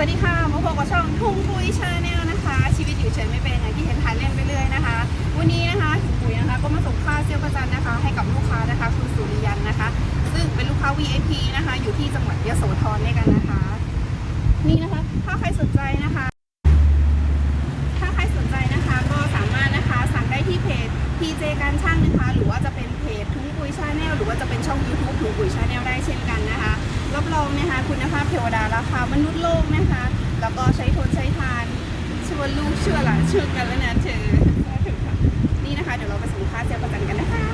สวัสดีค่ะมาพบกับช่องทุ่งปุยชาแนลนะคะ ชีวิตอยู่เฉยไม่เป็นอย่างที่เห็นทานเล่นไปเรื่อยนะคะ วันนี้นะคะถุงปุ๋ยนะคะ ก็มาส่งค่าเซี่ยวประจันนะคะ ให้กับลูกค้านะคะ คุณสุริยันนะคะ ซึ่งเป็นลูกค้า VIP นะคะ อยู่ที่จังหวัดยโสธรด้วยกันนะคะ นี่นะคะ ถ้าใครสนใจนะคะ ถ้าใครสนใจนะคะ ก็สามารถนะคะสั่งได้ที่เพจ PJ การช่างนะคะ หรือว่าจะเป็นเพจทุงปุ๋ยชาแนลหรือว่าจะเป็นช่อง YouTube ทุงปุ๋ยชาแนลได้เช่นกันนะคะ รับรองนะคะคุณภาพเทวดาราคามนุษย์โลกนะคะ แล้วก็ใช้ทนใช้ทานชวนลูกเชื่อหลานเชื่อกันแล้วนะเธอนี่นะคะเดี๋ยวเราไปส่งค่าเซลล์ประกันกันนะคะ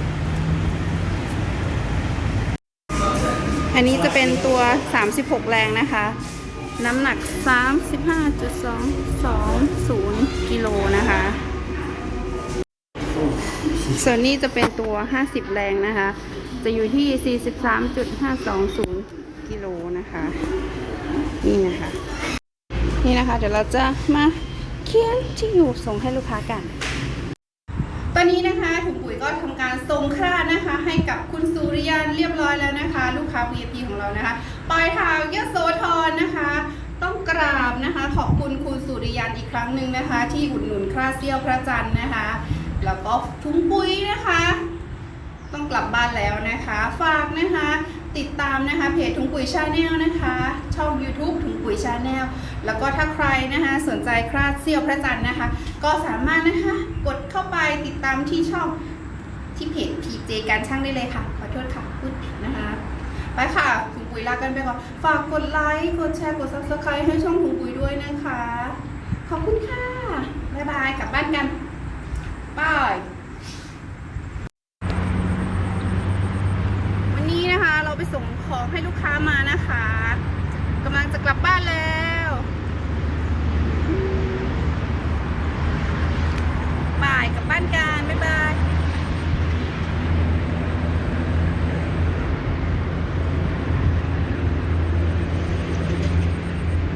อันนี้จะเป็นตัว 36 แรงนะคะ น้ำหนัก 35.220 กิโลนะคะ ส่วนนี้จะเป็นตัว 50 แรงนะคะ จะอยู่ที่ 43.520 กิโลนะคะ นี่นะคะ นี่นะคะ เดี๋ยวเราจะมาเขียนที่อยู่ส่งให้ลูกค้ากัน ตอนนี้นะคะถุงปุ๋ยก็ทำการส่งค่านะคะ ให้กับคุณสุริยันเรียบร้อยแล้วนะคะ ลูกค้า VIP ของเรานะคะปลายทางยโสธรนะคะ ต้องกราบนะคะ ขอบคุณคุณสุริยันอีกครั้งหนึ่งนะคะ ที่อุดหนุนคราเซี่ยวพระจันทร์นะคะ แล้วก็ถุงปุ๋ยนะคะ ต้องกลับบ้านแล้วนะคะ ฝากนะคะ ติดตามนะคะเพจถุงปุ๋ยชาแนลนะคะช่อง YouTube ถุงปุ๋ยชาแนลแล้วก็ถ้าใครนะคะสนใจคราดเซี่ยวพระจันทร์นะคะ ก็สามารถนะคะกดเข้าไปติดตามที่ช่องที่เพจ PJ การช่างได้เลยค่ะ ขอโทษค่ะพูดผิดนะคะ ไปค่ะถุงปุ๋ยลากันไปก่อน ฝากกดไลค์กดแชร์กด Subscribe ให้ช่องถุงปุ๋ยด้วยนะคะ ขอบคุณค่ะ บ๊ายบายกลับบ้านกัน ส่งของให้ลูกค้ามานะคะ